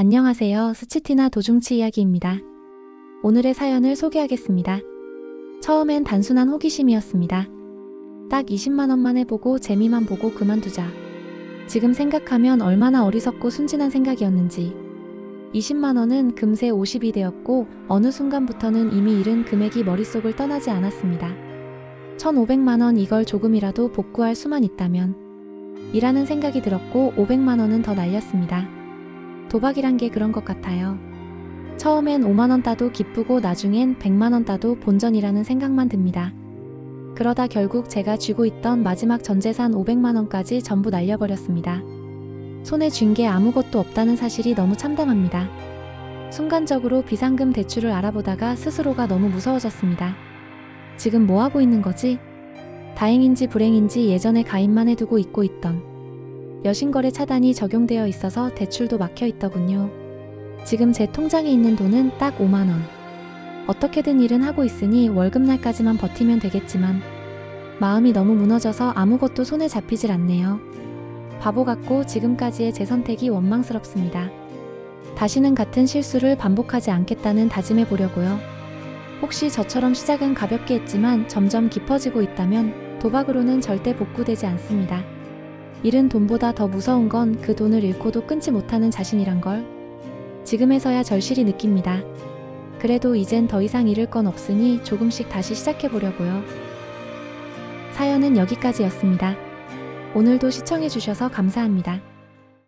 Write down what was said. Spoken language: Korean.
안녕하세요. 스치티나 도중치 이야기입니다. 오늘의 사연을 소개하겠습니다. 처음엔 단순한 호기심이었습니다. 딱 20만원만 해보고 재미만 보고 그만두자. 지금 생각하면 얼마나 어리석고 순진한 생각이었는지. 20만원은 금세 50이 되었고 어느 순간부터는 이미 잃은 금액이 머릿속을 떠나지 않았습니다. 1500만원 이걸 조금이라도 복구할 수만 있다면. 이라는 생각이 들었고 500만원은 더 날렸습니다. 도박이란 게 그런 것 같아요. 처음엔 5만원 따도 기쁘고 나중엔 100만원 따도 본전이라는 생각만 듭니다. 그러다 결국 제가 쥐고 있던 마지막 전재산 500만원까지 전부 날려버렸습니다. 손에 쥔 게 아무것도 없다는 사실이 너무 참담합니다. 순간적으로 비상금 대출을 알아보다가 스스로가 너무 무서워졌습니다. 지금 뭐 하고 있는 거지? 다행인지 불행인지 예전에 가입만 해두고 잊고 있던 여신거래 차단이 적용되어 있어서 대출도 막혀 있더군요. 지금 제 통장에 있는 돈은 딱 5만원. 어떻게든 일은 하고 있으니 월급날까지만 버티면 되겠지만 마음이 너무 무너져서 아무것도 손에 잡히질 않네요. 바보 같고 지금까지의 제 선택이 원망스럽습니다. 다시는 같은 실수를 반복하지 않겠다는 다짐해 보려고요. 혹시 저처럼 시작은 가볍게 했지만 점점 깊어지고 있다면 도박으로는 절대 복구되지 않습니다. 잃은 돈보다 더 무서운 건 그 돈을 잃고도 끊지 못하는 자신이란 걸 지금에서야 절실히 느낍니다. 그래도 이젠 더 이상 잃을 건 없으니 조금씩 다시 시작해 보려고요. 사연은 여기까지였습니다. 오늘도 시청해 주셔서 감사합니다.